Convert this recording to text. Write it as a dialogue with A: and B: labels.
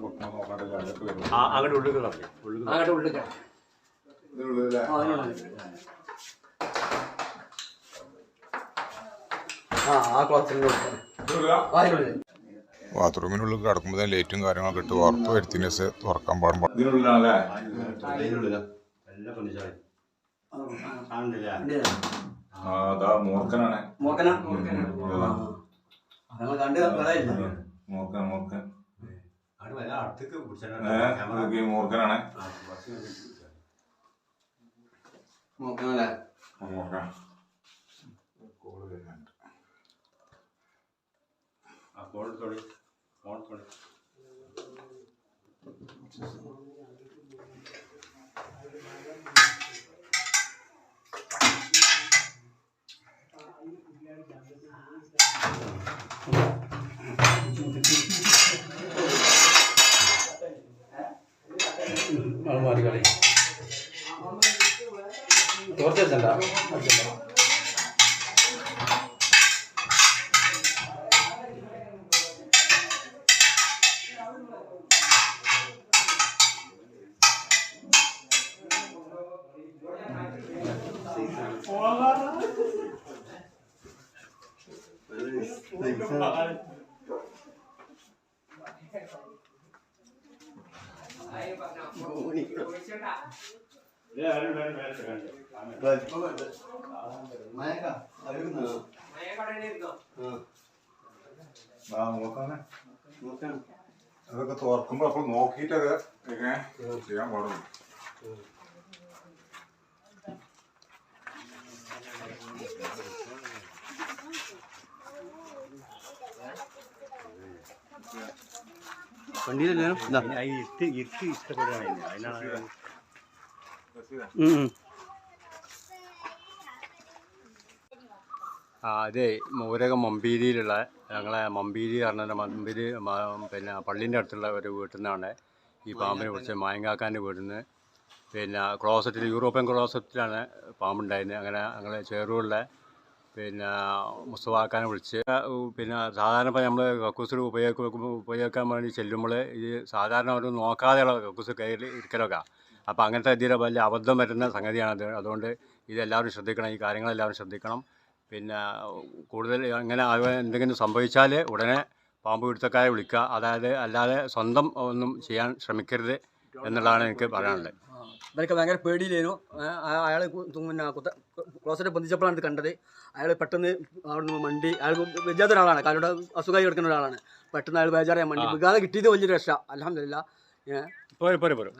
A: വെക്കണം നോക്കാണ്ട് അതിനകത്ത് വരും
B: അങ്ങോട്ട് ഉള്ളിൽ ഉള്ളിൽ
C: അങ്ങോട്ട് ഉള്ളിൽ
A: ബാത്റൂമിനുള്ളിൽ കിടക്കുമ്പോൾ ലൈറ്റും കാര്യങ്ങളൊക്കെ ഇട്ട് ഉറപ്പ് വരുത്തിന് തുറക്കാൻ പാടും മൂർഖനാണ്. थोड़ी
C: और
A: थोड़ी।
B: अलमारी गाड़ी। तोड़ते चला
C: अच्छा കളി തോർച്ച വെച്ചണ്ട
A: ആ മൂർഖനെ അതൊക്കെ തുറക്കുമ്പോൾ അപ്പോൾ നോക്കിയിട്ടൊക്കെ ഇങ്ങനെ ചെയ്യാൻ പാടുള്ളൂ
C: വണ്ടിയിലല്ലോ
B: ഇരുട്ട് ഇഷ്ടപ്പെടുകയാണ് അതിനാണ് അതെ മൂരക മമ്പീരിയിലുള്ള ഞങ്ങളെ മമ്പീരി പറഞ്ഞ മമ്പീരി പിന്നെ പള്ളീന്റെ അടുത്തുള്ള ഒരു വീട്ടിൽ നിന്നാണ് ഈ പാമ്പിനെ പിടിച്ച് മായങ്കാക്കാന്റെ വീട്ടിൽ നിന്ന്. പിന്നെ ക്ലോസറ്റിൽ യൂറോപ്യൻ ക്ലോസറ്റിലാണ് പാമ്പുണ്ടായിരുന്നത്. അങ്ങനെ ഞങ്ങൾ ചേറൂരിലെ പിന്നെ മുസ്തഫാക്കാനെ വിളിച്ച്. പിന്നെ സാധാരണ ഇപ്പോൾ നമ്മൾ കക്കൂസിൽ ഉപയോഗിക്കും ഉപയോഗിക്കാൻ വേണ്ടി ചെല്ലുമ്പോൾ ഇത് സാധാരണ ഒരു നോക്കാതെയുള്ള കക്കൂസ് കയ്യിൽ ഇരിക്കലൊക്കെ. അപ്പോൾ അങ്ങനത്തെ ഇതിൽ വലിയ അബദ്ധം വരുന്ന സംഗതിയാണത് അതുകൊണ്ട് ഇതെല്ലാവരും ശ്രദ്ധിക്കണം. ഈ കാര്യങ്ങളെല്ലാവരും ശ്രദ്ധിക്കണം. പിന്നെ കൂടുതൽ അങ്ങനെ എന്തെങ്കിലും സംഭവിച്ചാൽ ഉടനെ പാമ്പ് പിടുത്തക്കാരെ വിളിക്കുക. അതായത് അല്ലാതെ സ്വന്തം ഒന്നും ചെയ്യാൻ ശ്രമിക്കരുത് എന്നുള്ളതാണ് എനിക്ക് പറയാനുള്ളത്.
C: ഭയങ്കര പേടിയിലേനു അയാൾ പിന്നെ കുത്ത ക്ലോസറ്റ് പൊന്തിച്ചപ്പോഴാണ് ഇത് കണ്ടത്. അയാൾ പെട്ടെന്ന് അവിടെ നിന്ന് മണ്ടി അയാൾ വെജാത്ത ഒരാളാണ്. കാലോട് അസുഖമായി കിടക്കുന്ന ഒരാളാണ്. പെട്ടെന്ന് അയാൾ ബേജാറായ മണ്ടി. വികാതെ കിട്ടിയത് വലിയ രക്ഷ. അലഹമില്ല
B: പോരെ പോരെ പോരെ.